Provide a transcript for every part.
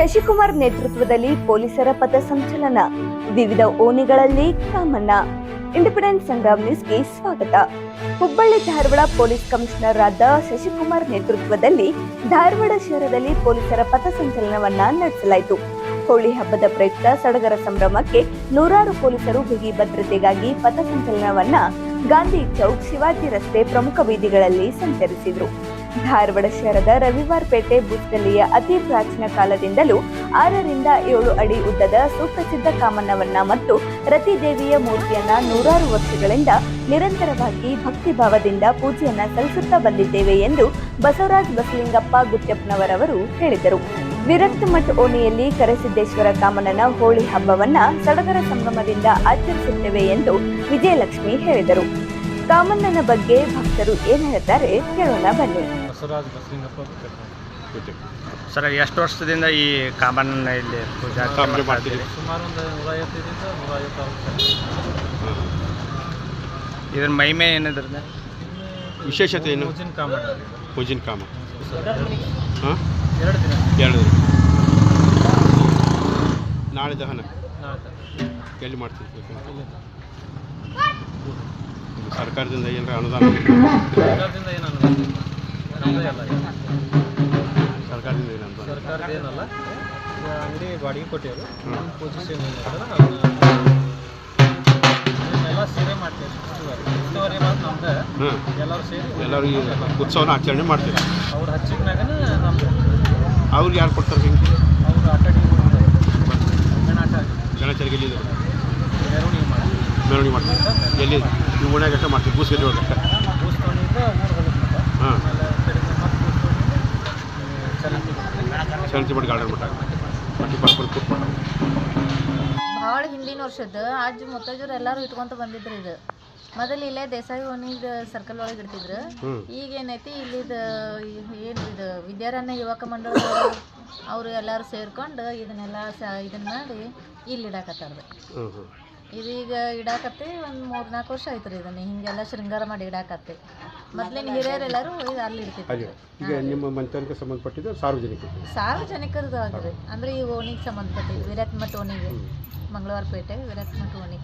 ಶಶಿಕುಮಾರ್ ನೇತೃತ್ವದಲ್ಲಿ ಪೊಲೀಸರ ಪಥಸಂಚಲನ ವಿವಿಧ ಓಣಿಗಳಲ್ಲಿ ಕಾಮಣ್ಣ. ಇಂಡಿಪೆಂಡೆಂಟ್ ಸಂಗ್ರಾಮ್ ನ್ಯೂಸ್ಗೆ ಸ್ವಾಗತ. ಹುಬ್ಬಳ್ಳಿ ಧಾರವಾಡ ಪೊಲೀಸ್ ಕಮಿಷನರ್ ಆದ ಶಶಿಕುಮಾರ್ ನೇತೃತ್ವದಲ್ಲಿ ಧಾರವಾಡ ಶಹರದಲ್ಲಿ ಪೊಲೀಸರ ಪಥಸಂಚಲನವನ್ನ ನಡೆಸಲಾಯಿತು. ಹೋಳಿ ಹಬ್ಬದ ಪ್ರಯುಕ್ತ ಸಡಗರ ಸಂಭ್ರಮಕ್ಕೆ ನೂರಾರು ಪೊಲೀಸರು ಬಿಗಿ ಭದ್ರತೆಗಾಗಿ ಪಥಸಂಚಲನವನ್ನ ಗಾಂಧಿ ಚೌಕ್ ಶಿವಾಜಿ ರಸ್ತೆ ಪ್ರಮುಖ ಬೀದಿಗಳಲ್ಲಿ ಸಂಚರಿಸಿದ್ರು. ಧಾರವಾಡ ಶಹರದ ರವಿವಾರ ಪೇಟೆ ಬುಸ್ಗಲ್ಲಿಯ ಅತಿ ಪ್ರಾಚೀನ ಕಾಲದಿಂದಲೂ ಆರರಿಂದ ಏಳು ಅಡಿ ಉದ್ದದ ಸುಪ್ರಸಿದ್ಧ ಕಾಮನ್ನವನ್ನ ಮತ್ತು ರತಿದೇವಿಯ ಮೂರ್ತಿಯನ್ನ ನೂರಾರು ವರ್ಷಗಳಿಂದ ನಿರಂತರವಾಗಿ ಭಕ್ತಿ ಭಾವದಿಂದ ಪೂಜೆಯನ್ನ ಸಲ್ಲಿಸುತ್ತಾ ಬಂದಿದ್ದೇವೆ ಎಂದು ಬಸವರಾಜ್ ಬಸಲಿಂಗಪ್ಪ ಗುತ್ಯಪ್ಪನವರವರು ಹೇಳಿದರು. ವಿರಕ್ತ ಮಠ ಓಣಿಯಲ್ಲಿ ಕರಸಿದ್ದೇಶ್ವರ ಕಾಮಣ್ಣನ ಹೋಳಿ ಹಬ್ಬವನ್ನ ಸಡಗರ ಸಂಭ್ರಮದಿಂದ ಆಚರಿಸುತ್ತೇವೆ ಎಂದು ವಿಜಯಲಕ್ಷ್ಮಿ ಹೇಳಿದರು. ಕಾಮಣ್ಣನ ಬಗ್ಗೆ ಭಕ್ತರು ಏನು ಹೇಳ್ತಾರೆ ಕೇಳೋಣ ಬನ್ನಿ. ಬಸವರಾಜ್ ಬಸಲಿಂಗಪ್ಪ ಸರ್ ಎಷ್ಟು ವರ್ಷದಿಂದ ಈ ಕಾಮನ್ ಇಲ್ಲಿ ಪೂಜಾ ಮಾಡ್ತೀರಿ? ಸುಮಾರು ಒಂದು ನೂರ ಐವತ್ತೈದರಿಂದ ನೂರ ಐವತ್ತಾರು ಇದ್ರ ಮಹಿಮೆ ಏನಿದ್ರದ ವಿಶೇಷತೆ ಏನು? ಪೂಜಿನ ಕಾಮ ಪೂಜಿನ ಕಾಮ. ಎರಡು ಹಾಂ? ಎರಡು ದಿನ. ಎರಡು ದಿನ. ನಾಳೆ ದಹನ. ನಾಳೆ ಎಲ್ಲಿ ಮಾಡ್ತೀವಿ ಸರ್ಕಾರದಿಂದ ಏನಾರ ಅನುದಾನ? ಸರ್ಕಾರದಿಂದ ಏನು ಅನುದಾನ. ಸರ್ಕಾರದಿಂದ ಸರ್ಕಾರದ ಏನಲ್ಲ ಅಂಗಡಿ ಬಾಡಿಗೆ ಸೇವೆ ಮಾಡ್ತೀವಿ ಉಸ್ತುವಾರಿ. ಉಸ್ತುವಾರಿ ಮಾತ್ರ ನಮ್ದು. ಎಲ್ಲರೂ ಸೇರಿ ಉತ್ಸವನ ಆಚರಣೆ ಮಾಡ್ತೀವಿ. ಅವ್ರ ನಮ್ದು. ಅವ್ರಿಗೆ ಯಾರು ಕೊಡ್ತಾರೆ ಹಿಂಗೆ? ಅವ್ರು ಮೆರವಣಿಗೆ ಮಾಡ್ತೀವಿ. ಮೆರವಣಿಗೆ ಮಾಡ್ತಾರೆ ಎಲ್ಲಿ? ನೀವು ಓಣ್ಯಾಗ ಮಾಡ್ತೀವಿ. ಬೂಸ್ಗಡ್ಡೆ ಒಳಗೆ ಅಷ್ಟೇ ಭೂಸ್ತೋಣಿಯಿಂದ ಊರು ಹೋಗುತ್ತೆ ಹಾಂ ಆಮೇಲೆ ಕಡೆಗೆ ಮತ್ತೆ ಭೂಸ್ತೋಣಿಯಿಂದ ಕೂತ್ಕೊಂಡು ಭಾಳ ಹಿಂದಿನ ವರ್ಷದ ಅಜ್ಜಿ ಮುತ್ತಜ್ಜರು ಎಲ್ಲರೂ ಇಟ್ಕೊಂತ ಬಂದಿದ್ರು ಇದು. ಮೊದಲು ಇಲ್ಲೇ ದೇಸಾಯಿ ಓಣಿದ ಸರ್ಕಲ್ ಒಳಗೆ ಇಡ್ತಿದ್ರು. ಈಗ ಏನೈತಿ ಇಲ್ಲಿದ ಏನು ಇದು ವಿದ್ಯಾರಣ್ಯ ಯುವಕ ಮಂಡಳ ಅವರು ಎಲ್ಲರೂ ಸೇರ್ಕೊಂಡು ಇದನ್ನೆಲ್ಲ ಸ ಇದನ್ನ ಮಾಡಿ ಇಲ್ಲಿ ಇಡಾಕತ್ತಾರ್ದು. ಇದೀಗ ಇಡಾಕತ್ತಿ ಒಂದು ಮೂರು ನಾಲ್ಕು ವರ್ಷ ಆಯ್ತು ರೀ ಇದನ್ನ. ಹಿಂಗೆಲ್ಲ ಶೃಂಗಾರ ಮಾಡಿ ಇಡಾಕತ್ತೆ. ಮೊದ್ಲಿನ ಹಿರಿಯರೆಲ್ಲರೂ ಇದು ಅಲ್ಲಿ ಇಡ್ತಿದ್ರು. ಈಗ ನಿಮ್ಮ ಮಂತ್ರಾಲಯಕ್ಕೆ ಸಂಬಂಧಪಟ್ಟಿದ್ದು ಸಾರ್ವಜನಿಕ. ಸಾರ್ವಜನಿಕರದ್ದು ಆಗಿದೆ. ಅಂದ್ರೆ ಈ ಓಣಿಗೆ ಸಂಬಂಧಪಟ್ಟಿದ್ದು ವಿರಾಟ್ ಮಠ ಓಣಿಗೆ. ಮಂಗಳವಾರ ಪೇಟೆ ವಿರಾಟ್ ಮಠ ಓಣಿ.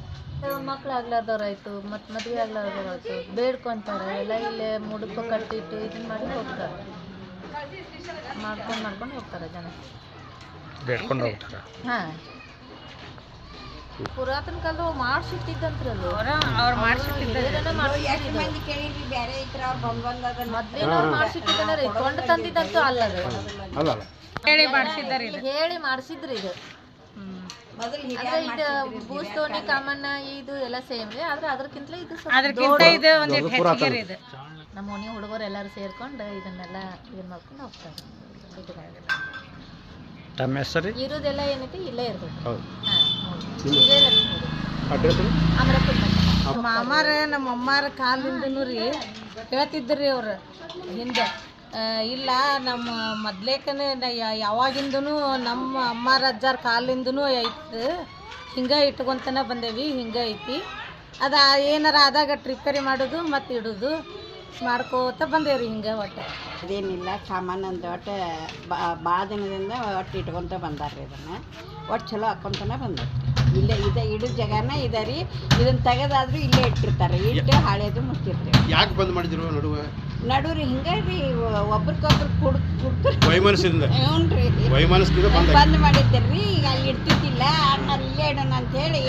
ಮಕ್ಳು ಆಗ್ಲಾರ್ದವ್ರಾಯ್ತು ಮತ್ತು ಮದುವೆ ಆಗ್ಲಾರ್ದವ್ರಾಯ್ತು ಬೇಡ್ಕೊಂತಾರೆ. ಎಲ್ಲ ಇಲ್ಲೇ ಮುಡುಕು ಕಟ್ಟಿಟ್ಟು ಇದನ್ನ ಮಾಡಿ ಹೋಗ್ತಾರೆ. ಮಾಡ್ಕೊಂಡು ಮಾಡ್ಕೊಂಡು ಹೋಗ್ತಾರೆ ಜನ. ಬೇಡ್ಕೊಂಡು ಹೋಗ್ತಾರೆ. ಹಾಂ. ಪುರಾತನ ಕಾಲದ ಮಾಡ್ಸಿಟ್ಟಿದ್ದಂತ್ರಲ್ಲ. ಮೊದ್ಲಿನ ಮಾಡ್ಸಿಟ್ಟಿದ್ದಾನೆ ರೀ ಕೊಂಡು ತಂದಿದ್ದಂತೂ ಅಲ್ಲದು ಅಲ್ಲ ಅಲ್ಲ. ಹೇಳಿ ಮಾಡಿಸಿದ್ರಿ ಇದು. ಅಂದ್ರೆ ಇದು ಭೂಸ್ತೋಣಿ ಕಾಮಣ್ಣ ಇದು ಎಲ್ಲ ಸೇಮ್ ರೀ ಆದ್ರೆ ಅದಕ್ಕಿಂತಲೇ ಇದು ಸ್ವಲ್ಪ ಇದು ಒಂದು ಹೆಚ್ಚಿಗೆ ನಮ್ಮ ಮನೆ ಹುಡುಗರು ಎಲ್ಲರೂ ಸೇರ್ಕೊಂಡು ಇದನ್ನೆಲ್ಲ ಇದು ಮಾಡ್ಕೊಂಡು ಹೋಗ್ತಾರೆ. ತಮ್ಮ ಹೆಸರು? ಇರೋದೆಲ್ಲ ಏನೈತಿ? ಇಲ್ಲೇ ಇರ್ಬೇಕು. ಹೌದು. ಹಾಂ ಇದೇ ಅಡ್ರೆಸ್ ಅಮರಪುರ ಮಠ. ಮಾಮಾರ, ನಮ್ಮ ಅಮ್ಮಾರ ಕಾಲಿಂದನು ರೀ ಹೇಳ್ತಿದ್ರಿ ಅವ್ರು ಹಿಂದೆ. ಇಲ್ಲ, ನಮ್ಮ ಮೊದ್ಲೇಕನೆ ಯಾವಾಗಿಂದನು ನಮ್ಮ ಅಮ್ಮಾರ ಅಜ್ಜಾರ ಕಾಲಿಂದನು ಐತೆ. ಹಿಂಗೆ ಇಟ್ಕೊಂತನ ಬಂದೇವಿ, ಹಿಂಗೆ ಐತಿ. ಅದು ಏನಾರ ಆದಾಗ ರಿಪೇರಿ ಮಾಡೋದು ಮತ್ತು ಇಡೋದು. ಮಾಡ್ಕೋತ ಬಂದೇವ್ರಿ ಹಿಂಗೆ ಒಟ್ಟು. ಅದೇನಿಲ್ಲ ಸಾಮಾನು ಒಂದು ಒಟ್ಟು ಭಾಳ ದಿನದಿಂದ ಒಟ್ಟು ಇಟ್ಕೊಂತ ಬಂದಾರ್ರಿ ಇದನ್ನು. ಒಟ್ಟು ಚಲೋ ಹಾಕೊಂತನ ಬಂದಾರ ಇಲ್ಲೇ ಇದೆ ಇಡೋ ಜಾಗನ ಇದೆ ರೀ ಇದನ್ನು ತೆಗೆದಾದ್ರೂ ಇಲ್ಲೇ ಇಟ್ಟಿರ್ತಾರೆ. ಇಟ್ಟು ಹಾಳೇದು ಮುಚ್ಚಿರ್ತೀವಿ ಯಾಕೆ ಬಂದ್ ಮಾಡಿದ್ರು ನಡುವೆ? ನಡುವ್ರಿ ಹಿಂಗೆ ರೀ ಒಬ್ರಿಗೊಬ್ರು ಕುಡ್ ಕುಡ್ದು ವೈಮನಸ್ಸಿಂದ. ಹ್ಞೂ ರೀ ವೈಮನಸ್ಸಿಂದ ಬಂದ ಮಾಡಿದ್ರಿ ಈಗ ಅಲ್ಲಿ ಇಡ್ತಿದ್ದಿಲ್ಲ ಅಣ್ಣ ಇಲ್ಲೇ ಇಡೋಣ ಅಂತ ಹೇಳಿ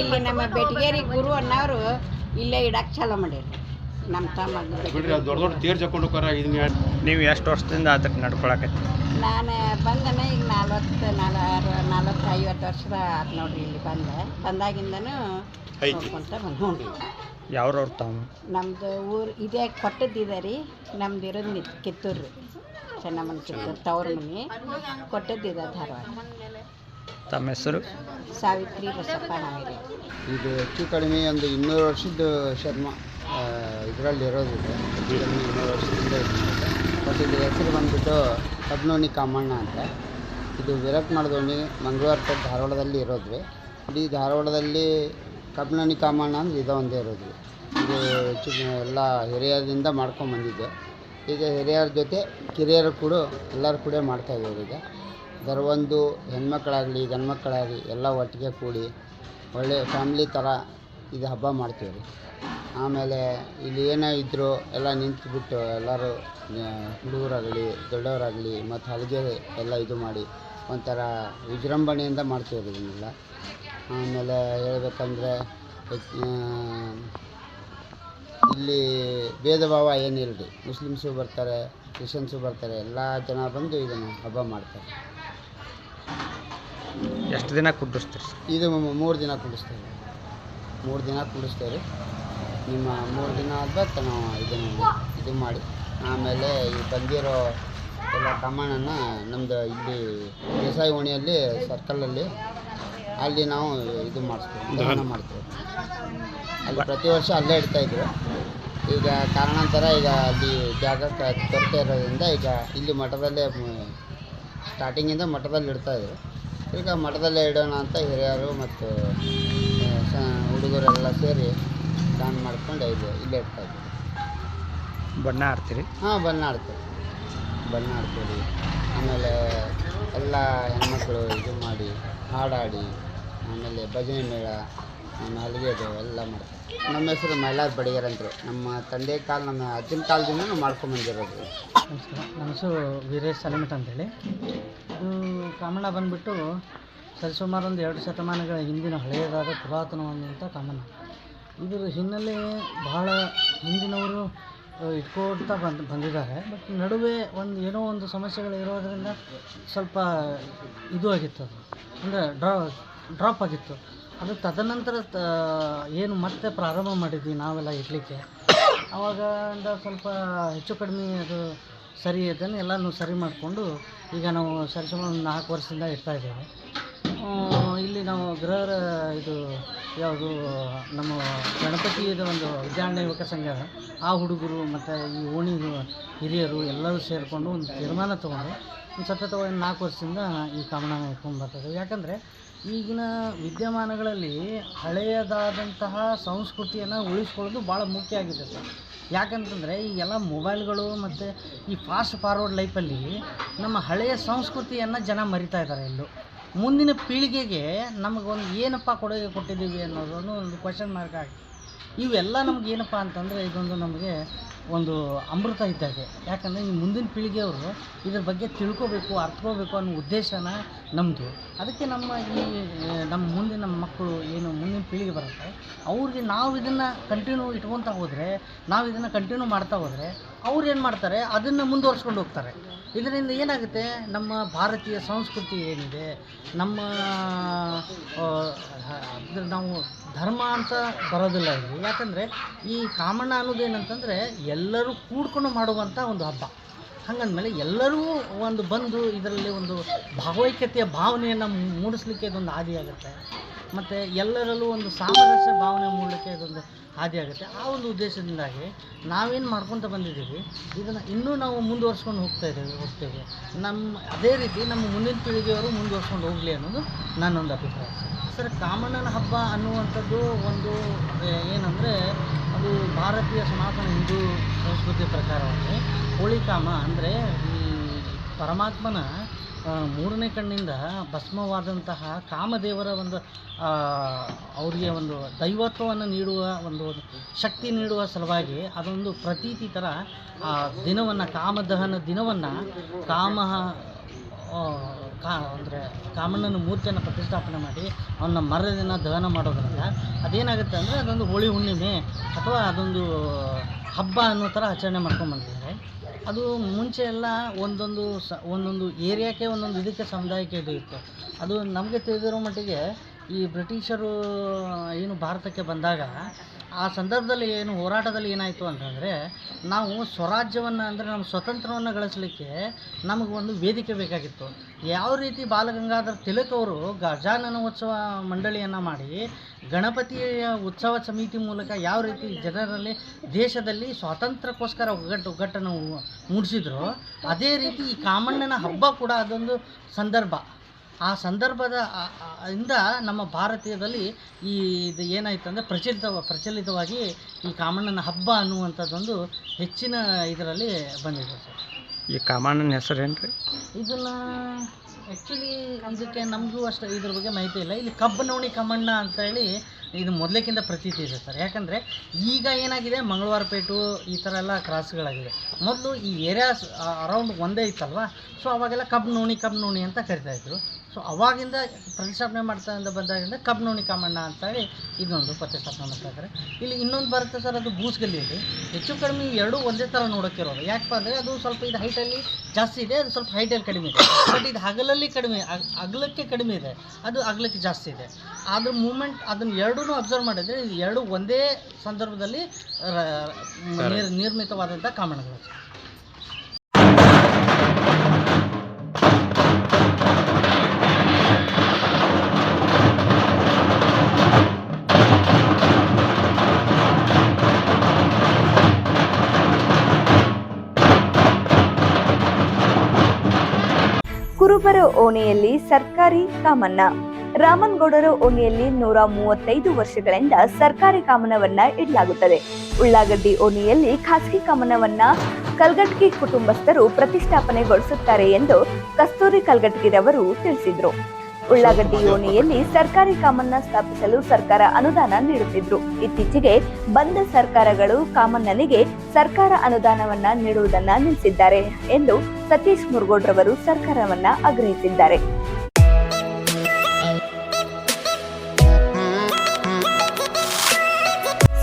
ಇಲ್ಲಿ ನಮ್ಮ ಬೆಟಗೇರಿ ಗುರು ಅನ್ನೋರು ಇಲ್ಲೇ ಇಡಕ್ಕೆ ಚಾಲೋ ಮಾಡ್ಯಾರ ನಮ್ಮ ತಮ್ಮ ಬಿಡ್ರಿ ಅದು ದೊಡ್ಡ ದೊಡ್ಡ ತೇರ್ ಹೋಗಾರ ಇದನ್ನ ನೀವು ಎಷ್ಟು ವರ್ಷದಿಂದ ಅದಕ್ಕೆ ನಡ್ಕೊಳಕತ್ತಿ? ನಾನು ಬಂದನೇ ಈಗ ನಲ್ವತ್ತು ನಾಲ್ಕು ನಲ್ವತ್ತು ಐವತ್ತು ವರ್ಷದ ಆತು ನೋಡ್ರಿ ಇಲ್ಲಿ ಬಂದೆ. ಬಂದಾಗಿಂದನೂ ಐತಿ. ನೋಡ್ಕೊಂತ ಬಂದು ನೋಡ್ರಿ. ಯಾವ್ರವ್ರು ತಾವು ನಮ್ಮದು ಊರು ಇದೇ ಕೊಟ್ಟದ್ದಿದೆ ರೀ ನಮ್ದು ಇರೋದು ನಿ ಕಿತ್ತೂರು ರೀ. ಚೆನ್ನಮ್ಮನ ಕಿತ್ತೂರು ತವ್ರ ಮನೆ. ಕೊಟ್ಟದ್ದಿದೆ ಧಾರವಾಡ. ತಮ್ಮ ಹೆಸರು? ಸಾವಿತ್ರಿ ಬಸಪ್ಪ ನಾವಿದೆ ಇದು ಹೆಚ್ಚು ಕಡಿಮೆ ಒಂದು ಇನ್ನೂರು ವರ್ಷದ ಶರ್ಮ. ಇದರಲ್ಲಿ ಇರೋದಿದೆ ಹೆಚ್ಚು ಕಡಿಮೆ ಇನ್ನೂರು ವರ್ಷದಿಂದ ಇದೆ. ಬಟ್ ಇದ್ರ ಹೆಸರು ಬಂದುಬಿಟ್ಟು ಕಬ್ನೋಣಿ ಕಾಮಣ್ಣ ಅಂತ. ಇದು ವಿರಟ್ ದೋಣಿ ಮಂಗಳವಾರ ಧಾರವಾಡದಲ್ಲಿ ಇರೋದು ರೀ ಇಡೀ ಧಾರವಾಡದಲ್ಲಿ ಕಬ್ನೋಣಿ ಕಾಮಣ್ಣ ಅಂದರೆ ಇದು ಒಂದೇ ಇರೋದು. ಇದು ಹೆಚ್ಚು ಎಲ್ಲ ಹಿರಿಯರಿಂದ ಮಾಡ್ಕೊಂಬಂದಿದ್ದೆ ಈಗ ಹಿರಿಯರ ಜೊತೆ ಕಿರಿಯರು ಕೂಡ ಎಲ್ಲರೂ ಕೂಡ ಮಾಡ್ತಾ ಇದ್ದಾರೆ ಈಗ. ಒಂದು ಹೆಣ್ಮಕ್ಳಾಗಲಿ ಗಂಡ್ಮಕ್ಳಾಗಲಿ ಎಲ್ಲ ಒಟ್ಟಿಗೆ ಕೂಡಿ ಒಳ್ಳೆಯ ಫ್ಯಾಮ್ಲಿ ಥರ ಇದು ಹಬ್ಬ ಮಾಡ್ತೀವಿ. ರೀ ಆಮೇಲೆ ಇಲ್ಲಿ ಏನೇ ಇದ್ದರೂ ಎಲ್ಲ ನಿಂತುಬಿಟ್ಟು ಎಲ್ಲರೂ ಹುಡುಗರಾಗಲಿ ದೊಡ್ಡವರಾಗಲಿ ಮತ್ತು ಹಲಗೆ ಎಲ್ಲ ಇದು ಮಾಡಿ ಒಂಥರ ವಿಜೃಂಭಣೆಯಿಂದ ಮಾಡ್ತೀವಿ ರೀ ಇದನ್ನೆಲ್ಲ. ಆಮೇಲೆ ಹೇಳ್ಬೇಕಂದ್ರೆ ಇಲ್ಲಿ ಭೇದ ಭಾವ ಏನಿಲ್ಲ ರೀ ಮುಸ್ಲಿಮ್ಸು ಬರ್ತಾರೆ ಕ್ರಿಶ್ಚಿಯನ್ಸು ಬರ್ತಾರೆ ಎಲ್ಲ ಜನ ಬಂದು ಇದನ್ನು ಹಬ್ಬ ಮಾಡ್ತಾರೆ. ಎಷ್ಟು ದಿನ ಕುಂಡಿಸ್ತೀರಿ ಇದು ಮೂರು ದಿನ ಕುಡಿಸ್ತೇವೆ ಮೂರು ದಿನ ಕುಡಿಸ್ತೇವೆ. ರೀ ನಿಮ್ಮ ಮೂರು ದಿನ ಆದ್ಮೇಲೆ ನಾವು ಇದನ್ನು ಇದು ಮಾಡಿ ಆಮೇಲೆ ಈ ಬಂದಿರೋ ಎಲ್ಲ ಕಮಾಣನ್ನು ನಮ್ಮದು ಇಲ್ಲಿ ದೇಸಾಯಿ ಓಣಿಯಲ್ಲಿ ಸರ್ಕಲಲ್ಲಿ ಅಲ್ಲಿ ನಾವು ಇದು ಮಾಡಿಸ್ತೀವಿ ದಹನ ಮಾಡ್ತೇವೆ. ಅಲ್ಲಿ ಪ್ರತಿ ವರ್ಷ ಅಲ್ಲೇ ಇಡ್ತಾಯಿದ್ರು ಈಗ ಕಾರಣಾಂತರ ಈಗ ಅಲ್ಲಿ ಜಾಗ ಕ- ಕೊರತೆ ಇರೋದ್ರಿಂದ ಈಗ ಇಲ್ಲಿ ಮಠದಲ್ಲೇ ಸ್ಟಾರ್ಟಿಂಗಿಂದ ಮಠದಲ್ಲಿ ಇಡ್ತಾಯಿದ್ರು ಈಗ ಮಠದಲ್ಲೇ ಇಡೋಣ ಅಂತ ಹಿರಿಯರು ಮತ್ತು ಹುಡುಗರೆಲ್ಲ ಸೇರಿ ಪ್ಲಾನ್ ಮಾಡ್ಕೊಂಡು ಇದು ಇಲ್ಲೇ ಇಡ್ತಾಯಿದ್ರು ಬಣ್ಣ ಆಡ್ತೀರಿ? ಹಾಂ ಬಣ್ಣ ಆಡ್ತೀವಿ. ಬಣ್ಣ ಆಡ್ತೀವಿ. ಆಮೇಲೆ ಎಲ್ಲ ಹೆಣ್ಮಕ್ಳು ಇದು ಮಾಡಿ ಹಾಡಾಡಿ ಆಮೇಲೆ ಭಜನೆ ಮೇಳ ಆಮೇಲೆ ಅದು ಎಲ್ಲ ಮಾಡ್ತಾರೆ ನಮ್ಮ ಹೆಸರು ಮೈಲಾರ್ ಬಡಿಗರ್ ಅಂತರು ನಮ್ಮ ತಂದೆ ಕಾಲ, ನಮ್ಮ ಅಜ್ಜನ ಕಾಲದಿಂದ ನಾವು ಮಾಡ್ಕೊಂಬಂದಿರೋದು ನಮಸ್ಕಾರ. ನಮ್ಮ ಹೆಸರು ವೀರೇಶ್ ಸಲಮಠ ಅಂತೇಳಿ ಇದು ಕಾಮಣ್ಣ ಬಂದ್ಬಿಟ್ಟು ಸರಿಸುಮಾರು ಒಂದು ಎರಡು ಶತಮಾನಗಳ ಹಿಂದಿನ ಹಳೆಯದಾದ ಪುರಾತನವಾದಂಥ ಕಾಮಣ್ಣ. ಇದರ ಹಿನ್ನೆಲೆ ಬಹಳ ಹಿಂದಿನವರು ಇಟ್ಕೊಳ್ತಾ ಬಂದು, ಬಂದಿದ್ದಾರೆ. ಬಟ್ ನಡುವೆ ಒಂದು ಏನೋ ಒಂದು ಸಮಸ್ಯೆಗಳು ಇರೋದರಿಂದ ಸ್ವಲ್ಪ ಇದು ಆಗಿತ್ತು ಅದು. ಅಂದರೆ ಡ್ರಾ, ಡ್ರಾಪ್ ಆಗಿತ್ತು. ಅದು ತದನಂತರ ತ ಏನು ಮತ್ತೆ ಪ್ರಾರಂಭ ಮಾಡಿದ್ವಿ ನಾವೆಲ್ಲ ಇಡಲಿಕ್ಕೆ. ಒಂದು ಸ್ವಲ್ಪ ಹೆಚ್ಚು ಕಡಿಮೆ ಅದು ಸರಿ ಇದನ್ನು ಎಲ್ಲನೂ ಸರಿ ಮಾಡಿಕೊಂಡು ಈಗ ನಾವು ಸರಿಸುಮಾರು ಒಂದು ನಾಲ್ಕು ವರ್ಷದಿಂದ ಇಡ್ತಾ ಇದ್ದೇವೆ. ಇಲ್ಲಿ ನಾವು ಗೃಹರ ಇದು ಯಾವುದು ನಮ್ಮ ಗಣಪತಿಯದ ಒಂದು ವಿದ್ಯಾರಣ್ಯ ಯುವಕ ಸಂಘ, ಆ ಹುಡುಗರು ಮತ್ತು ಈ ಓಣಿ ಹಿರಿಯರು ಎಲ್ಲರೂ ಸೇರಿಕೊಂಡು ಒಂದು ತೀರ್ಮಾನ ತೊಗೊಂಡು ಸತತವಾಗಿ ನಾಲ್ಕು ವರ್ಷದಿಂದ ಈ ಕಾಮಣ್ಣನ ಇಟ್ಕೊಂಡು ಬರ್ತದೆ ಯಾಕಂದರೆ ಈಗಿನ ವಿದ್ಯಮಾನಗಳಲ್ಲಿ ಹಳೆಯದಾದಂತಹ ಸಂಸ್ಕೃತಿಯನ್ನು ಉಳಿಸ್ಕೊಳ್ಳೋದು ಭಾಳ ಮುಖ್ಯ ಆಗಿದೆ ಸರ್. ಯಾಕಂತಂದರೆ ಎಲ್ಲ ಮೊಬೈಲ್ಗಳು ಮತ್ತು ಈ ಫಾಸ್ಟ್ ಫಾರ್ವರ್ಡ್ ಲೈಫಲ್ಲಿ ನಮ್ಮ ಹಳೆಯ ಸಂಸ್ಕೃತಿಯನ್ನು ಜನ ಮರಿತಾ ಇದ್ದಾರೆ ಎಲ್ಲೂ. ಮುಂದಿನ ಪೀಳಿಗೆಗೆ ನಮಗೊಂದು ಏನಪ್ಪ ಕೊಡುಗೆ ಕೊಟ್ಟಿದ್ದೀವಿ ಅನ್ನೋದನ್ನು ಒಂದು ಕ್ವಶನ್ ಮಾರ್ಕ್ ಆಗಿ. ಇವೆಲ್ಲ ನಮ್ಗೆ ಏನಪ್ಪ ಅಂತಂದರೆ ಇದೊಂದು ನಮಗೆ ಒಂದು ಅಮೃತ ಇದ್ದಾಗೆ. ಯಾಕಂದರೆ ಈ ಮುಂದಿನ ಪೀಳಿಗೆಯವರು ಇದ್ರ ಬಗ್ಗೆ ತಿಳ್ಕೊಬೇಕು ಅರ್ಥಕೋಬೇಕು ಅನ್ನೋ ಉದ್ದೇಶನ ನಮ್ಮದು ಅದಕ್ಕೆ ನಮ್ಮ ಈ ನಮ್ಮ ಮುಂದಿನ ಮಕ್ಕಳು ಏನು ಮುಂದಿನ ಪೀಳಿಗೆ ಬರುತ್ತೆ, ಅವ್ರಿಗೆ ನಾವು ಇದನ್ನು ಕಂಟಿನ್ಯೂ ಇಟ್ಕೊತಾ ಹೋದರೆ, ನಾವು ಇದನ್ನು ಕಂಟಿನ್ಯೂ ಮಾಡ್ತಾ ಹೋದರೆ ಅವ್ರು ಏನು ಮಾಡ್ತಾರೆ, ಅದನ್ನು ಮುಂದುವರ್ಸ್ಕೊಂಡು ಹೋಗ್ತಾರೆ. ಇದರಿಂದ ಏನಾಗುತ್ತೆ, ನಮ್ಮ ಭಾರತೀಯ ಸಂಸ್ಕೃತಿ ಏನಿದೆ, ನಮ್ಮ ನಾವು ಧರ್ಮ ಅಂತ ಬರೋದಿಲ್ಲ ಇಲ್ಲಿ. ಯಾಕಂದರೆ, ಈ ಕಾಮಣ್ಣ ಅನ್ನೋದು ಏನಂತಂದರೆ, ಎಲ್ಲರೂ ಕೂಡ್ಕೊಂಡು ಮಾಡುವಂಥ ಒಂದು ಹಬ್ಬ. ಹಂಗಂದಮೇಲೆ ಎಲ್ಲರೂ ಒಂದು ಬಂದು ಇದರಲ್ಲಿ ಒಂದು ಭಾವೈಕ್ಯತೆಯ ಭಾವನೆಯನ್ನು ಮೂಡಿಸ್ಲಿಕ್ಕೆ ಇದೊಂದು ಹಾದಿಯಾಗುತ್ತೆ ಮತ್ತು ಎಲ್ಲರಲ್ಲೂ ಒಂದು ಸಾಮರಸ್ಯ ಭಾವನೆ ಮೂಡಲಿಕ್ಕೆ ಇದೊಂದು ಹಾದಿಯಾಗುತ್ತೆ ಆ ಒಂದು ಉದ್ದೇಶದಿಂದಾಗಿ ನಾವೇನು ಮಾಡ್ಕೊತ ಬಂದಿದ್ದೀವಿ, ಇದನ್ನು ಇನ್ನೂ ನಾವು ಮುಂದುವರ್ಸ್ಕೊಂಡು ಹೋಗ್ತಾ ಇದ್ದೇವೆ, ಹೋಗ್ತೇವೆ. ನಮ್ಮ ಅದೇ ರೀತಿ ನಮ್ಮ ಮುಂದಿನ ಪೀಳಿಗೆಯವರು ಮುಂದುವರ್ಸ್ಕೊಂಡು ಹೋಗಲಿ ಅನ್ನೋದು ನನ್ನೊಂದು ಅಭಿಪ್ರಾಯ. ಸರ್, ಕಾಮಣ್ಣನ ಹಬ್ಬ ಅನ್ನುವಂಥದ್ದು ಒಂದು ಏನಂದರೆ ಅದು ಭಾರತೀಯ ಸನಾತನ ಹಿಂದೂ ಸಂಸ್ಕೃತಿ ಪ್ರಕಾರವಾಗಿ ಹೋಳಿಕಾಮ ಅಂದರೆ ಪರಮಾತ್ಮನ ಮೂರನೇ ಕಣ್ಣಿಂದ ಭಸ್ಮವಾದಂತಹ ಕಾಮದೇವರ ಒಂದು ಅವರಿಗೆ ಒಂದು ದೈವತ್ವವನ್ನು ನೀಡುವ ಒಂದು ಶಕ್ತಿ ನೀಡುವ ಸಲುವಾಗಿ ಅದೊಂದು ಪ್ರತೀತಿ ಥರ, ಆ, ದಿನವನ್ನು, ಕಾಮದಹನ ದಿನವನ್ನು ಕಾಮ ಕಾ, ಅಂದರೆ ಕಾಮಣ್ಣನ ಮೂರ್ತಿಯನ್ನು ಪ್ರತಿಷ್ಠಾಪನೆ ಮಾಡಿ ಅವನ್ನ ಮರದಿನ ದಹನ ಮಾಡೋದ್ರಿಂದ ಅದೇನಾಗುತ್ತೆ ಅಂದರೆ ಅದೊಂದು ಹೋಳಿ ಹುಣ್ಣಿಮೆ ಅಥವಾ ಅದೊಂದು ಹಬ್ಬ ಅನ್ನೋ ಥರ ಆಚರಣೆ ಮಾಡ್ಕೊಂಡು ಅದು ಮುಂಚೆ ಎಲ್ಲ ಒಂದೊಂದು ಸ, ಒಂದೊಂದು ಏರಿಯಾಕ್ಕೆ ಒಂದೊಂದು ಇದಕ್ಕೆ ಸಮುದಾಯಕ್ಕೆ ಇದು ಇತ್ತು. ಅದು ನಮಗೆ ತಿಳಿದಿರೋ ಮಟ್ಟಿಗೆ ಈ ಬ್ರಿಟಿಷರು ಏನು ಭಾರತಕ್ಕೆ ಬಂದಾಗ ಆ ಸಂದರ್ಭದಲ್ಲಿ ಏನು ಹೋರಾಟದಲ್ಲಿ ಏನಾಯಿತು ಅಂತಂದರೆ ನಾವು ಸ್ವರಾಜ್ಯವನ್ನು ಅಂದರೆ ನಮ್ಮ ಸ್ವತಂತ್ರವನ್ನು ಗಳಿಸಲಿಕ್ಕೆ ನಮಗೆ ಒಂದು ವೇದಿಕೆ ಬೇಕಾಗಿತ್ತು. ಯಾವ ರೀತಿ ಬಾಲಗಂಗಾಧರ ತಿಲಕ್ ಅವರು ಗಜಾನನ ಉತ್ಸವ ಮಂಡಳಿಯನ್ನು ಮಾಡಿ, ಗಣಪತಿಯ ಉತ್ಸವ ಸಮಿತಿ ಮೂಲಕ ಯಾವ ರೀತಿ ಜನರಲ್ಲಿ ದೇಶದಲ್ಲಿ ಸ್ವಾತಂತ್ರ್ಯಕ್ಕೋಸ್ಕರ ಒಗ್ಗಟ್ಟು ಒಗ್ಗಟ್ಟನ್ನು ಮೂಡಿಸಿದ್ರು, ಅದೇ ರೀತಿ ಈ ಕಾಮಣ್ಣನ ಹಬ್ಬ ಕೂಡ ಅದೊಂದು ಸಂದರ್ಭ. ಆ ಸಂದರ್ಭದ ಇಂದ ನಮ್ಮ ಭಾರತೀಯದಲ್ಲಿ ಈ ಇದು ಏನಾಯಿತು ಅಂದರೆ ಪ್ರಚಲಿತ ಪ್ರಚಲಿತವಾಗಿ ಈ ಕಾಮಣ್ಣನ ಹಬ್ಬ ಅನ್ನುವಂಥದ್ದೊಂದು ಹೆಚ್ಚಿನ ಇದರಲ್ಲಿ ಬಂದಿದೆ ಸರ್. ಈ ಕಾಮಣ್ಣನ ಹೆಸರೇನು ರೀ ಇದನ್ನು ಆ್ಯಕ್ಚುಲಿ ಇದಕ್ಕೆ ನಮಗೂ ಅಷ್ಟು ಇದ್ರ ಬಗ್ಗೆ ಮಾಹಿತಿ ಇಲ್ಲ. ಇಲ್ಲಿ ಕಬ್ಬು ನವಣಿ ಅಂತ ಅಂತೇಳಿ ಇದು ಮೊದಲಕ್ಕಿಂತ ಪ್ರತೀತಿ ಇದೆ ಸರ್. ಯಾಕಂದರೆ ಈಗ ಏನಾಗಿದೆ ಮಂಗಳವಾರಪೇಟು ಈ ಥರ ಎಲ್ಲ ಕ್ರಾಸ್ಗಳಾಗಿದೆ ಮೊದಲು ಈ ಏರಿಯಾಸ್ ಅರೌಂಡ್ ಒಂದೇ ಇತ್ತಲ್ವಾ? ಸೊ ಅವಾಗೆಲ್ಲ ಕಬ್ ನೋಣಿ ಕಬ್ ನೋಣಿ ಅಂತ ಕರಿತಾಯಿದ್ರು ಸೊ ಅವಾಗಿಂದ ಪ್ರತಿಷ್ಠಾಪನೆ ಮಾಡ್ತಾ ಬಂದಾಗಿಂದ ಕಬ್ ನೋಣಿ ಕಾಮಣ್ಣ ಅಂತೇಳಿ ಇದೊಂದು ಪ್ರತಿಷ್ಠಾಪನೆ ಮಾಡ್ತಾ ಇದ್ದಾರೆ. ಇಲ್ಲಿ ಇನ್ನೊಂದು ಬರುತ್ತೆ ಸರ್, ಅದು ಬೂಸ್ಗಲ್ಲಿಯಲ್ಲಿ ಹೆಚ್ಚು ಕಡಿಮೆ ಎರಡೂ ಒಂದೇ ಥರ ನೋಡೋಕ್ಕಿರೋದು ಯಾಕಪ್ಪ ಅಂದರೆ ಅದು ಸ್ವಲ್ಪ ಇದು ಹೈಟಲ್ಲಿ ಜಾಸ್ತಿ ಇದೆ, ಅದು ಸ್ವಲ್ಪ ಹೈಟಲ್ಲಿ ಕಡಿಮೆ ಇದೆ. ಬಟ್ ಇದು ಹಗಲಲ್ಲಿ ಕಡಿಮೆ ಅಗ್- ಅಗಲಕ್ಕೆ ಕಡಿಮೆ ಇದೆ. ಅದು ಅಗಲಕ್ಕೆ ಜಾಸ್ತಿ ಇದೆ. ಆದ್ರ ಮೂಮೆಂಟ್ ಅದನ್ನು ಎರಡೂ ಅಬ್ಸರ್ವ್ ಮಾಡಿದ್ರೆ ಇದು ಎರಡು ಒಂದೇ ಸಂದರ್ಭದಲ್ಲಿ ನಿರ್ಮಿತವಾದಂತಹ ನಿರ್ಮಿತವಾದಂಥ ಕಾಮಣ್ಣಗಳು. ಕುರುಬರ ಓಣಿಯಲ್ಲಿ ಸರ್ಕಾರಿ ಕಾಮನ್ನ ರಾಮನ್ಗೌಡರ ಓಣಿಯಲ್ಲಿ ನೂರ ಮೂವತ್ತೈದು ವರ್ಷಗಳಿಂದ ಸರ್ಕಾರಿ ಕಾಮನವನ್ನ ಇಡಲಾಗುತ್ತದೆ. ಉಳ್ಳಾಗಡ್ಡಿ ಓಣಿಯಲ್ಲಿ ಖಾಸಗಿ ಕಾಮನವನ್ನ ಕಲ್ಗಟ್ಟಿ ಕುಟುಂಬಸ್ಥರು ಪ್ರತಿಷ್ಠಾಪನೆಗೊಳಿಸುತ್ತಾರೆ ಎಂದು ಕಸ್ತೂರಿ ಕಲ್ಗಟ್ಗಿರವರು ತಿಳಿಸಿದ್ರು. ಉಳ್ಳಾಗಡ್ಡಿ ಓಣಿಯಲ್ಲಿ ಸರ್ಕಾರಿ ಕಾಮನ್ನ ಸ್ಥಾಪಿಸಲು ಸರ್ಕಾರ ಅನುದಾನ ನೀಡುತ್ತಿದ್ರು. ಇತ್ತೀಚೆಗೆ ಬಂದ ಸರ್ಕಾರಗಳು ಕಾಮನ್ನನಿಗೆ ಸರ್ಕಾರ ಅನುದಾನವನ್ನ ನೀಡುವುದನ್ನ ನಿಲ್ಲಿಸಿದ್ದಾರೆ ಎಂದು ಸತೀಶ್ ಮುರುಗೋಡ್ರವರು ಸರ್ಕಾರವನ್ನ ಆಗ್ರಹಿಸಿದ್ದಾರೆ.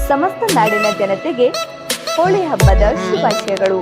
ಸಮಸ್ತ ನಾಡಿನ ಜನತೆಗೆ ಹೋಳಿ ಹಬ್ಬದ ಶುಭಾಶಯಗಳು.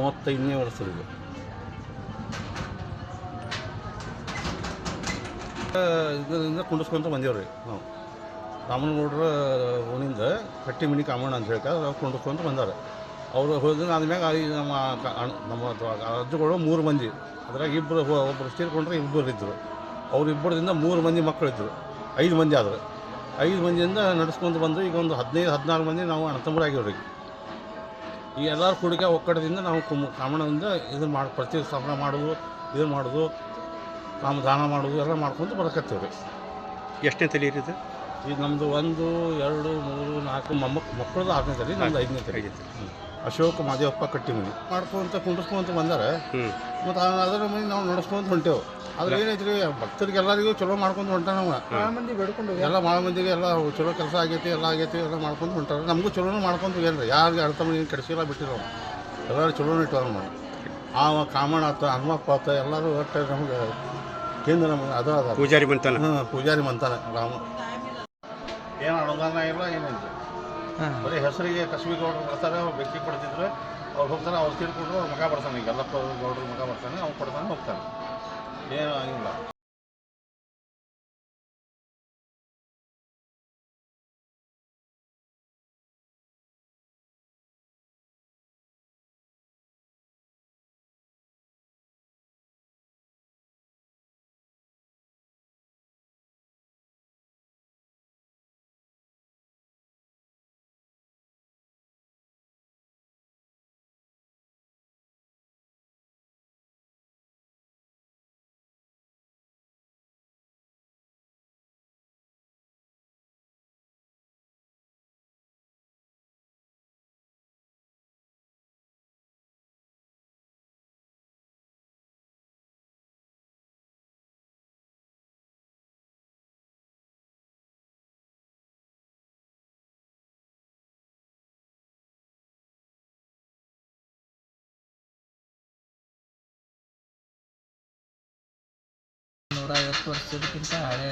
ಮೂವತ್ತೈದನೇ ವರ್ಷ ಇದು ಆ, ಇದರಿಂದ ಕುಂಡಿಸ್ಕೊಂತ ಬಂದೇವ್ರಿ ನಾವು ರಾಮನಗೌಡ್ರ ಊನಿಂದ ಕಟ್ಟಿ ಮಿನಿ ಕಾಮಣ್ಣ ಅಂತ ಹೇಳ್ತಾರೆ ಅವ್ರು ಕುಂಡಿಸ್ಕೊಂತ ಬಂದಾರೆ ಅವರು ಹೋದ ಆದ್ಮ್ಯಾಗ ನಮ್ಮ ನಮ್ಮ ಅಜ್ಜಗಳು ಮೂರು ಮಂದಿ ಅದ್ರಾಗ ಇಬ್ಬರು ಒಬ್ಬರು ಸೇರಿಕೊಂಡ್ರೆ ಇಬ್ಬರು ಇದ್ದರು ಅವರಿಬ್ಬರದಿಂದ ಮೂರು ಮಂದಿ ಮಕ್ಕಳಿದ್ದರು ಐದು ಮಂದಿ ಆದರು ಐದು ಮಂದಿಯಿಂದ ನಡೆಸ್ಕೊಂತ ಬಂದು ಈಗ ಒಂದು ಹದಿನೈದು ಹದಿನಾರು ಮಂದಿ ನಾವು ಅಣ್ಣತಮ್ಮರಾಗಿವ್ರಿ ಈ ಎಲ್ಲರ ಕೂಡಿಕೆ ಒಕ್ಕಡದಿಂದ ನಾವು ಕುಮ್, ಕಾಮಣ್ಣದಿಂದ ಇದನ್ನು ಮಾಡಿ ಪ್ರತಿ ಸ್ಥಾಪನೆ ಮಾಡೋದು ಇದನ್ನು ಮಾಡೋದು ಕಾಮ ದಾನ ಮಾಡೋದು, ಎಲ್ಲ ಮಾಡ್ಕೊಂಡು ಬರಕತ್ತೀವಿ ರೀ ಎಷ್ಟನೇ ತಲೆ ಇರುತ್ತೆ ಈಗ ನಮ್ಮದು ಒಂದು ಎರಡು ಮೂರು ನಾಲ್ಕು ಮೊಮ್ಮಕ್ ಮಕ್ಕಳದು ಆರನೇ ತಲೆ ನಮ್ದು ಐದನೇ ತಲೆ ಅಶೋಕ ಅಶೋಕ್ ಮಾದೇವಪ್ಪ ಕಟ್ಟಿಮನಿ ಮಾಡ್ಕೊಂತ ಕುಂಡಿಸ್ಕೊಂತ ಬಂದಾರೆ. ಬಂದಾರ ಮತ್ತು ಅದರ ಮನೆ ನಾವು ನಡೆಸ್ಕೊಂತ ಹೊಂಟೇವು. ಆದ್ರೆ ಏನೈತ್ರಿ ಭಕ್ತರಿಗೆ ಎಲ್ಲರಿಗೂ ಚಲೋ ಮಾಡ್ಕೊಂತ ಹೊಂಟ ಬೇಡ್ಕೊಂಡು ಎಲ್ಲ ಭಾಳ ಮಂದಿಗೆ ಎಲ್ಲ ಚಲೋ ಕೆಲಸ ಆಗೈತಿ ಎಲ್ಲ ಆಗೈತಿ ಎಲ್ಲ ಮಾಡ್ಕೊಂಡು ಹೊಂಟಾರ. ನಮಗೂ ಚಲೋನು ಮಾಡ್ಕೊಂತ ಹೋಗ್ಯಾನ್ರಿ. ಯಾರಿಗೆ ಅಳ್ತಮ್ಮ ಮನೆ ಕೆಡಿಸಿಲ್ಲ ಬಿಟ್ಟಿರೋ ಎಲ್ಲರೂ ಚಲೋನು ಇಟ್ಟವ್ರ ನಾವು ಆವ ಕಾಮಣ್ಣ ಆತ ಹನುಮಪ್ಪ ಆತ ಎಲ್ಲರೂ ಒಟ್ಟು ನಮ್ಗೆ ಕೇಂದ್ರ ನಮ್ಗೆ ಅದ ಅದ ಪೂಜಾರಿ ಬಂತಾನ ಹಾಂ ಪೂಜಾರಿ ಮಂತಾನ ರಾಮ. ಏನು ಅನುದಾನ ಇಲ್ಲ ಏನಿಲ್ಲ ಬರೀ ಹೆಸರಿಗೆ ಕಸಬಿ ಗೌಡ್ರು ಬರ್ತಾರೆ ಅವ್ರು ಬೆಕ್ಕಿ ಕೊಡ್ತಿದ್ರು. ಅವ್ರು ಹೋಗ್ತಾರೆ ಅವ್ರು ತೀರ್ಕೊಂಡ್ರು ಅವ್ರು ಮಗ ಬರ್ತಾನೆ ಈಗ ಎಲ್ಲಪ್ಪ ಗೌಡ್ರ ಮಗ ಬರ್ತಾನೆ ಅವ್ನು ಕೊಡ್ತಾನೆ ಹೋಗ್ತಾನೆ. ಏನು ಆಗಿಲ್ಲ. ನೂರ ಐವತ್ತು ವರ್ಷದಕ್ಕಿಂತ ಹಳೆ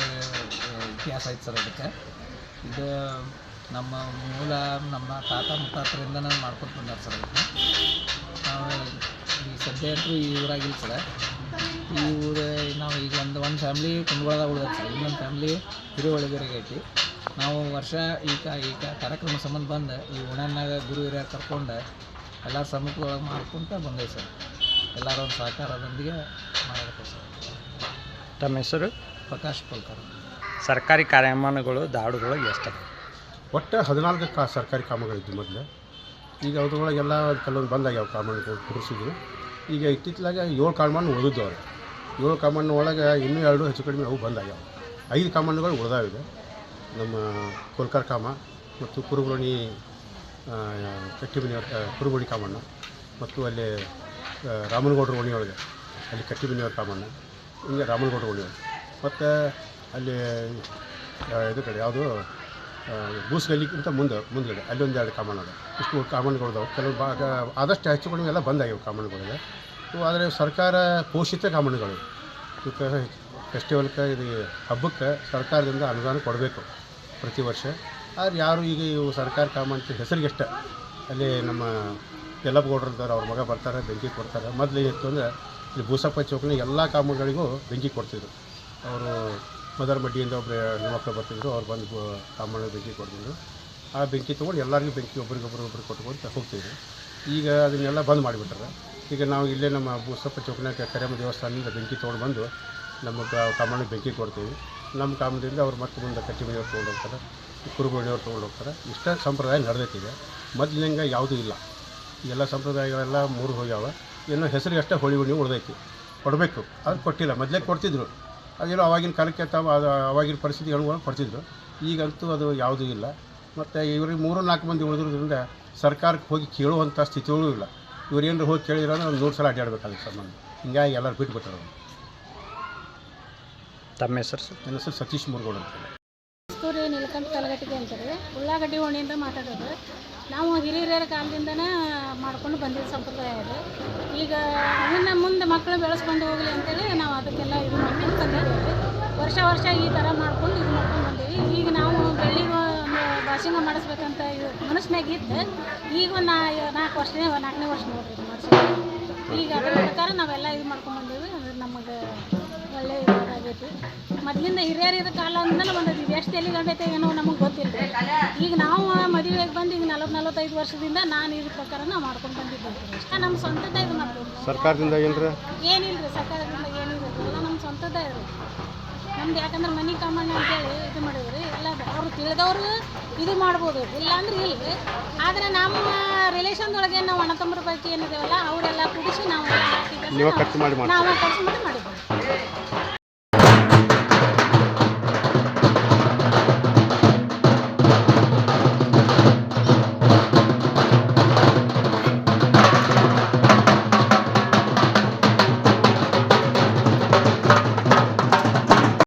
ಇತಿಹಾಸ ಐತೆ ಸರ್ ಅದಕ್ಕೆ. ಇದು ನಮ್ಮ ಮೂಲ, ನಮ್ಮ ತಾತ ಮುತ್ತಾತರಿಂದನೇ ಮಾಡ್ಕೊತ ಬಂದಾರೆ ಸರ್ ಅದಕ್ಕೆ. ನಾವು ಈ ಸದ್ಯ ಅಂತೂ ಈ ಊರಾಗಿಲ್ಲ ಸರ್. ಈ ಊರು, ನಾವು ಈಗ ಒಂದು ಒಂದು ಫ್ಯಾಮ್ಲಿ ಕುಂದಗೋಳದಾಗ ಉಳ್ದೈತೆ ಸರ್. ಇನ್ನೊಂದು ಫ್ಯಾಮ್ಲಿ ಹಿರಿಯೊಳಗರಿಗೆ ಐತಿ. ನಾವು ವರ್ಷ ಈ ಕ ಈ ಕ ಕಾರ್ಯಕ್ರಮ ಸಂಬಂಧ ಬಂದು ಈ ಉಣ್ಣಾಗ ಗುರು ಹಿರಿಯ ಕರ್ಕೊಂಡು ಎಲ್ಲ ಸಮ್ಮುಖದೊಳಗೆ ಮಾಡ್ಕೊತ ಬಂದೇವೆ ಸರ್. ಎಲ್ಲರ ಒಂದು ಸಹಕಾರದೊಂದಿಗೆ ಮಾಡಬೇಕು ಸರ್. ತಮ್ಮ ಹೆಸರು? ಪ್ರಕಾಶ್ ಪಲ್ಕರ್ ಸರ್ಕಾರಿ ಕಾರ್ಯಮಾನಗಳು ದಾಡುಗಳು ಎಷ್ಟು ಒಟ್ಟು ಹದಿನಾಲ್ಕು ಕಾ ಸರ್ಕಾರಿ ಕಾಮಗಳಿದ್ದು ಮೊದಲು. ಈಗ ಅದ್ರೊಳಗೆಲ್ಲ ಕೆಲವೊಂದು ಬಂದಾಗ್ಯಾವ ಕಾಮಗಳು ಕುಡಿಸಿದ್ರು ಈಗ ಇತ್ತಿತ್ತಲಾಗ ಏಳು ಕಾಮಣ್ಣು ಉಳಿದಿದ್ದು ಅವ್ರು. ಏಳು ಕಾಮಣ್ಣು ಒಳಗೆ ಇನ್ನೂ ಎರಡು ಹೆಚ್ಚು ಕಡಿಮೆ ಅವು ಬಂದಾಗ್ಯಾವ. ಐದು ಕಾಮಣ್ಣುಗಳು ಉಳಿದಾವಿದೆ. ನಮ್ಮ ಕೋಲ್ಕರ್ ಕಾಮ ಮತ್ತು ಕುರುಬುರಣಿ ಕಟ್ಟಿಮನಿ ಕುರುಬುಣಿ ಕಾಮಣ್ಣ ಮತ್ತು ಅಲ್ಲಿ ರಾಮನಗೌಡರ ಓಣಿಯೊಳಗೆ ಅಲ್ಲಿ ಕಟ್ಟಿಬಿನಿಯವ್ರ ಕಾಮಣ್ಣ. ಹಿಂಗೆ ರಾಮನಗೌಡ ಓಣಿಯೊಳಗೆ ಮತ್ತು ಅಲ್ಲಿ ಇದು ಕಡೆ ಯಾವುದು ಬೂಸ್ಗಲ್ಲಿಗಿಂತ ಮುಂದೆ, ಮುಂದ್ಗಡೆ ಅಲ್ಲಿ ಒಂದು ಎರಡು ಕಾಮನ್ ಅದ ಇಷ್ಟು ಕಾಮನ್ಗಳಿದಾವೆ ಕೆಲವು ಭಾಗ, ಆದಷ್ಟು ಹೆಚ್ಚು ಕಡಿಮೆ ಎಲ್ಲ ಬಂದಾಗಿವೆ ಕಾಮನ್ಗಳಿಗೆ ಇವು ಆದರೆ ಸರ್ಕಾರ ಪೋಷಿತ ಕಾಮನ್ಗಳು ಇದಕ್ಕೆ ಫೆಸ್ಟಿವಲ್ಗೆ ಇದು ಹಬ್ಬಕ್ಕೆ ಸರ್ಕಾರದಿಂದ ಅನುದಾನ ಕೊಡಬೇಕು ಪ್ರತಿ ವರ್ಷ. ಆದರೆ ಯಾರು ಈಗ ಇವು ಸರ್ಕಾರ ಕಾಮ ಅಂತ ಹೆಸರಿಗೆಷ್ಟ. ಅಲ್ಲಿ ನಮ್ಮ ಯಲ್ಲಪ್ಪಗೌಡ್ರು ಇದ್ದಾರೆ ಅವ್ರ ಮಗ ಬರ್ತಾರೆ, ಬೆಂಕಿ ಕೊಡ್ತಾರೆ. ಮೊದಲು ಏನಿತ್ತು ಅಂದರೆ ಇಲ್ಲಿ ಭೂಸಪ್ಪ ಚೌಕನ ಎಲ್ಲ ಕಾಮಗಳಿಗೂ ಬೆಂಕಿ ಕೊಡ್ತಿದ್ರು. ಅವರು ಮದರ್ ಮಡ್ಡಿಯಿಂದ ಒಬ್ಬರು ಹೆಣ್ಮಕ್ಳು ಬರ್ತಿದ್ರು, ಅವ್ರು ಬಂದು ಕಾಮಗಾರಿ ಬೆಂಕಿ ಕೊಡ್ತಿದ್ರು. ಆ ಬೆಂಕಿ ತೊಗೊಂಡು ಎಲ್ಲರಿಗೂ ಬೆಂಕಿ ಒಬ್ರಿಗೊಬ್ರು ಒಬ್ರು ಕೊಟ್ಕೊಂಡು ಹೋಗ್ತಿದ್ರು. ಈಗ ಅದನ್ನೆಲ್ಲ ಬಂದ್ ಮಾಡಿಬಿಟ್ರೆ. ಈಗ ನಾವು ಇಲ್ಲೇ ನಮ್ಮ ಭೂಸಪ್ಪ ಚೌಕನಾಗ ಕರೆಯಮ್ಮ ದೇವಸ್ಥಾನದಿಂದ ಬೆಂಕಿ ತೊಗೊಂಡು ಬಂದು ನಮ್ಮ ಕಾಮಣ್ಣಿಗೆ ಬೆಂಕಿ ಕೊಡ್ತೀವಿ. ನಮ್ಮ ಕಾಮದಿಂದ ಅವ್ರು ಮತ್ತೆ ಮುಂದೆ ಕಟ್ಟಿ ಮನೆಯವ್ರು ತೊಗೊಂಡು ಹೋಗ್ತಾರೆ ಕುರುಗೋಡಿಯವ್ರು ತೊಗೊಂಡು ಹೋಗ್ತಾರೆ. ಇಷ್ಟ ಸಂಪ್ರದಾಯ ನಡೆದೈತಿದೆ ಮೊದಲಿನಂಗೆ ಯಾವುದೂ ಇಲ್ಲ. ಎಲ್ಲ ಸಂಪ್ರದಾಯಗಳೆಲ್ಲ ಮೂರು ಹೋಗ್ಯಾವ. ಏನೋ ಹೆಸರಿಗೆ ಅಷ್ಟೇ ಹೋಳಿ ಹುಣ್ಣಿಮೆ ಉಳ್ದೈತಿ. ಕೊಡಬೇಕು. ಅದು ಕೊಟ್ಟಿಲ್ಲ. ಮೊದಲೇ ಕೊಡ್ತಿದ್ರು. ಅದೇನೋ ಅವಾಗಿನ ಕಾಲಕ್ಕೆ ತಾವು ಅದು ಅವಾಗಿನ ಪರಿಸ್ಥಿತಿ ಅನುಗುಣ ಕೊಡ್ತಿದ್ರು. ಈಗಂತೂ ಅದು ಯಾವುದೂ ಇಲ್ಲ. ಮತ್ತು ಇವ್ರಿಗೆ ಮೂರು ನಾಲ್ಕು ಮಂದಿ ಉಳಿದ್ರದ್ರಿಂದ ಸರ್ಕಾರಕ್ಕೆ ಹೋಗಿ ಕೇಳುವಂಥ ಸ್ಥಿತಿಗಳೂ ಇಲ್ಲ. ಇವ್ರು ಏನಾರು ಹೋಗಿ ಕೇಳಿದ್ರೆ ಒಂದು ನೂರು ಸಲ ಅಡ್ಡಾಡ್ಬೇಕಾಗುತ್ತೆ ಸಂಬಂಧ ಹಿಂಗಾಗಿ ಎಲ್ಲರೂ ಬಿಟ್ಬಿಟ್ಟರು. ತಮ್ಮ ಹೆಸರು ಸರ್? ನನ್ನ ಹೆಸರು ಸತೀಶ್ ಮುರುಗೋಡು ಅಂತ ಕಸ್ತೂರಿ ನೀಲಕಂಠ ಕಲಗಟ್ಟಿಗೆ ಅಂತಾರೆ. ಉಳ್ಳಾಗಡ್ಡಿ ಓಣಿಯಿಂದ ಮಾತಾಡೋದು. ನಾವು ಹಿರಿಯರ ಕಾಲದಿಂದನೇ ಮಾಡ್ಕೊಂಡು ಬಂದಿದ್ದ ಸಂಪ್ರದಾಯ ಅದು. ಈಗ ಅದನ್ನು ಮುಂದೆ ಮಕ್ಕಳು ಬೆಳೆಸ್ಕೊಂಡು ಹೋಗಲಿ ಅಂತೇಳಿ ನಾವು ಅದಕ್ಕೆಲ್ಲ ಇದು ಮಾಡ್ಕೊಂಡು ಬಂದಿದ್ದೇವೆ. ವರ್ಷ ವರ್ಷ ಈ ಥರ ಮಾಡ್ಕೊಂಡು ಇದು ಮಾಡ್ಕೊಂಡು ಬಂದೀವಿ. ಈಗ ನಾವು ಬೆಳ್ಳಿಗೆ ಭಾಷಣ ಮಾಡಿಸ್ಬೇಕಂತ ಇದು ಮನಸ್ಸಿನಾಗ ಇತ್ತು ಈಗ ಒಂದು ನಾಲ್ಕು ವರ್ಷನೇ ನಾಲ್ಕನೇ ವರ್ಷ ನೋಡ್ರಿ ಮಾಡ್ಸಿದ್ದೀವಿ ಈಗ ಅದ್ರ ಪ್ರಕಾರ ನಾವೆಲ್ಲ ಇದು ಮಾಡ್ಕೊಂಡು ಬಂದೀವಿ. ಅದು ನಮಗೆ ಒಳ್ಳೆ ಇದಾಗೈತಿ ಮೊದಲಿಂದ ಹಿರಿಯರಿದ ಕಾಲ ಅಂದಮೇಲೆ ಬಂದೈತಿ. ಇದು ಎಷ್ಟು ಎಲ್ಲಿ ಗಂಡೈತೆ ಏನೋ ನಮಗೆ ಗೊತ್ತಿಲ್ಲ. ಈಗ ನಾವು ಮದುವೆಗೆ ಬಂದು ಈಗ ನಲವತ್ತು ನಲವತ್ತೈದು ವರ್ಷದಿಂದ ನಾನು ಇದ್ರ ಪ್ರಕಾರ ನಾವು ಮಾಡ್ಕೊಂಡು ಬಂದಿದ್ದೆ. ಅಷ್ಟೇ ನಮ್ಮ ಸ್ವಂತದ ಇದು ಮಾಡ್ತೀವಿ ಸರ್ಕಾರದಿಂದ ಏನರ? ಏನಿಲ್ಲ ರೀ ಸರ್ಕಾರದಿಂದ ಏನಿಲ್ಲ ಎಲ್ಲ ನಮ್ಮ ಸ್ವಂತದ ಇರು ನಮ್ದು ಯಾಕಂದ್ರೆ ಮನೆ ಕಾಮಣ್ಣ ಅಂತೇಳಿ ಇದು ಮಾಡಿದ್ರಿ. ಎಲ್ಲ ಅವ್ರು ತಿಳಿದವರು ಇದು ಮಾಡ್ಬೋದು. ಇಲ್ಲಾಂದ್ರೆ ಇಲ್ಲ ಆದರೆ ನಮ್ಮ ರಿಲೇಷನ್ದೊಳಗೆ ನಾವು ಅಣ್ಣ ತಮ್ಮರ ಪೈಕಿ ಏನಿದೇವಲ್ಲ ಅವರೆಲ್ಲ ಕುಡಿಸಿ ನಾವು ನಾವು ಖರ್ಚು ಮಾಡಿ ಮಾಡಿ